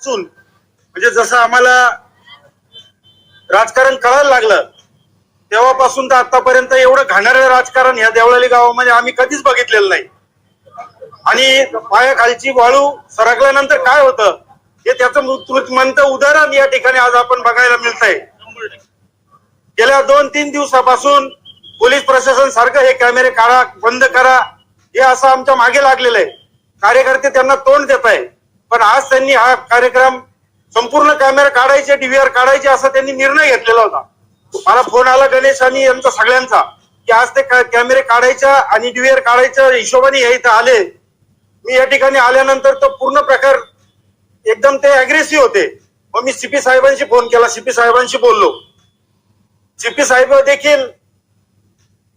असून म्हणजे जसं आम्हाला राजकारण कळायला लागलं तेव्हापासून तर आतापर्यंत एवढं घाणारं राजकारण ह्या देवळाली गावामध्ये आम्ही कधीच बघितलेलं नाही. आणि पायाखालची वाळू सरकल्यानंतर काय होतं हे त्याचं मृत्यूमंत उदाहरण या ठिकाणी आज आपण बघायला मिळत आहे गेल्या दोन तीन दिवसापासून पोलीस प्रशासन सारखं हे कॅमेरे काढा बंद करा हे असं आमच्या मागे लागलेलं आहे. कार्यकर्ते त्यांना तोंड देत आहे. पण आज त्यांनी हा कार्यक्रम संपूर्ण कॅमेरा काढायचे डीव्हीआर काढायचे असा त्यांनी निर्णय घेतलेला होता. मला फोन आला गणेश आणि यांचा सगळ्यांचा की आज ते कॅमेरे काढायच्या आणि डीव्हीआर काढायच्या हिशोबाने हे इथं आले. मी या ठिकाणी आल्यानंतर तो पूर्ण प्रकार एकदम ते अग्रेसिव्ह होते. मग मी सीपी साहेबांशी फोन केला. सीपी साहेबांशी बोललो. सीपी साहेब देखील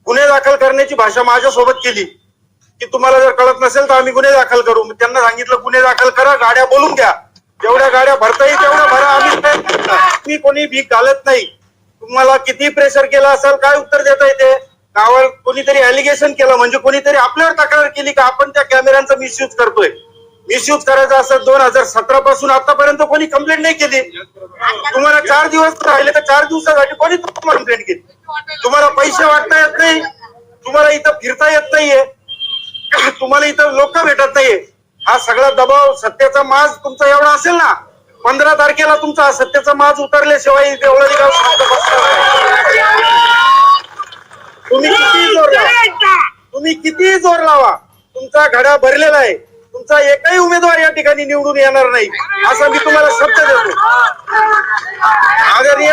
गुन्हे दाखल करण्याची भाषा माझ्यासोबत केली. की तुम्हाला जर कळत नसेल तर आम्ही गुन्हे दाखल करू. त्यांना सांगितलं गुन्हे दाखल करा गाड्या बोलून द्या जेवढ्या गाड्या भरता येईल तेवढ्या भरा. आम्ही प्रयत्न मी कोणी भीक घालत नाही. तुम्हाला किती प्रेशर केला असेल काय उत्तर देता येते गावात कोणीतरी अलिगेशन केलं म्हणजे कोणीतरी आपल्यावर तक्रार केली का? आपण त्या कॅमेऱ्यांचा मिसयूज करतोय. मिसयूज करायचा असं दोन हजार सतरा पासून आतापर्यंत कोणी कंप्लेंट नाही केली. तुम्हाला चार दिवस राहिले तर चार दिवसासाठी कोणी कंप्लेंट केली? तुम्हाला पैसे वाटता येत नाही. तुम्हाला इथं फिरता येत नाहीये. तुम्हाला इथं लोक भेटत नाहीये. हा सगळा दबाव सत्याचा माज तुमचा एवढा असेल ना पंधरा तारखेला तुमचा हा सत्याचा माज उतरल्याशिवाय देवळाली गाव तुम्ही किती जोर लावा. तुम्ही किती जोर लावा. तुमचा घडा भरलेला आहे. तुमचा एकही उमेदवार या ठिकाणी निवडून येणार नाही. असा मी तुम्हाला शब्द देतो. आदरणीय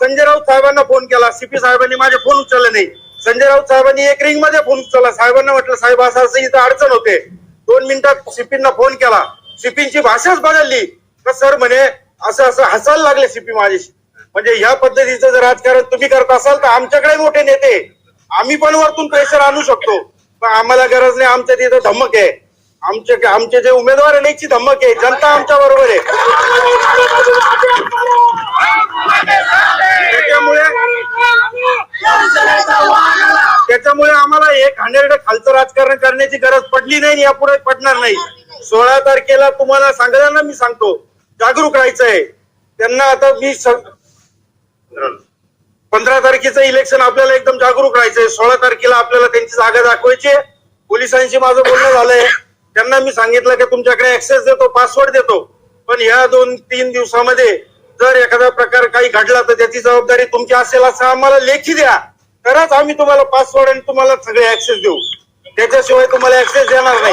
संजय राऊत साहेबांना फोन केला. सीपी साहेबांनी माझे फोन उचलले नाही. संजय राऊत साहेबांनी एक रिंगमध्ये फोन उचलला. साहेबांना म्हटलं साहेब असं असं इथं अडचण होते. दोन मिनिटात सिपींना फोन केला. सिपींची भाषाच बदलली. तर सर म्हणे असं असं हसायला लागले सिपी माझ्याशी. म्हणजे ह्या पद्धतीचं जर राजकारण तुम्ही करत असाल तर आमच्याकडे मोठे नेते. आम्ही पण वरतून प्रेशर आणू शकतो. पण आम्हाला गरज नाही. आमच्या तिथं धमक आहे. आमचे आमचे जे उमेदवार आहे त्याची धमक आहे. जनता आमच्या बरोबर आहे. तुम्हाला आम्हाला हे घाणेरडं खालचं राजकारण करण्याची गरज पडली नाही यापुढे पडणार नाही. सोळा तारखेला तुम्हाला सगळ्यांना मी सांगतो. जागरूक राहायचं आहे त्यांना आता मी पंधरा तारखेचं इलेक्शन आपल्याला एकदम जागरूक राहायचंय. सोळा तारखेला आपल्याला त्यांची जागा दाखवायची पोलिसांशी माझं बोलणं झालंय. त्यांना मी सांगितलं की तुमच्याकडे ऍक्सेस देतो पासवर्ड देतो. पण ह्या दोन तीन दिवसामध्ये जर एखादा प्रकार काही घडला तर त्याची जबाबदारी तुमची असेल असं आम्हाला लेखी द्या. तरच आम्ही तुम्हाला पासवर्ड आणि तुम्हाला सगळे ऍक्सेस देऊ. त्याच्याशिवाय तुम्हाला ऍक्सेस देणार नाही.